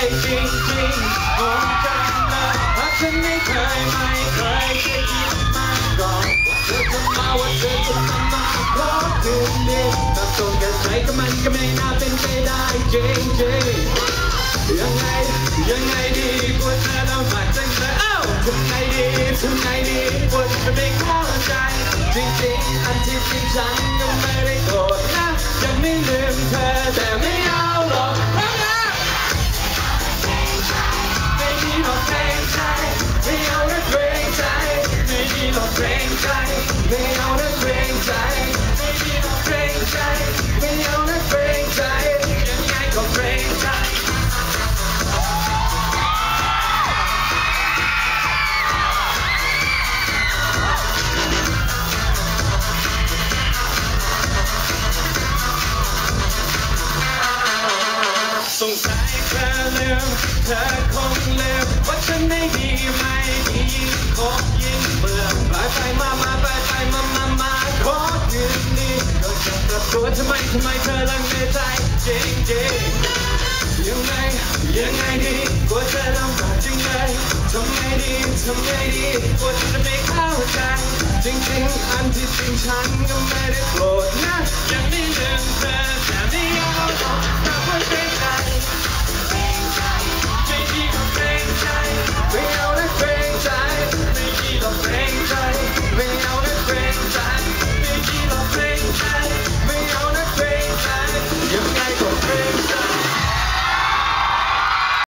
จริงๆผมจำเลยเพราฉันไม่เคยไม่เคยจะคิดมาก่อนว่าเธอจะมาว่าเธอจะทำมาเพราะคืนนี้ตัดตรงกันใจกับมันก็ไม่น่าเป็นไปได้จริงๆยังไงยังไงดีกว่าเธอลำบากจังเลยเอ้าทำไงดีทำไงดีกว่าจะไม่เข้าใจจริงๆอันที่จริงฉันก็ไม่ได้โกรธนะยังไม่ลืมเธอ รอกเกรงใจไม่เอานะเกรงใจไม่มีหรอกเกรงใจไม่เอานะเกรงใจยังไงก็เกรงใจสงสัยเธอลืมเธอคงลืมว่าฉันไม่ดีไม่ดียิ่งคงเบื่อ ไปไปมามาไปไปมามามาขอคืนนี้ก็จะกลับตัวทำไมทำไมเธอลังเลใจจริงจริงยังไงยังไงดีกลัวเธอลำบากจริงเลยทำไงดีทำไงดีกลัวจะไม่เข้าใจจริงๆอันที่จริงฉันก็ไม่ได้โกรธนะยังไม่ลืมเธอแต่ไม่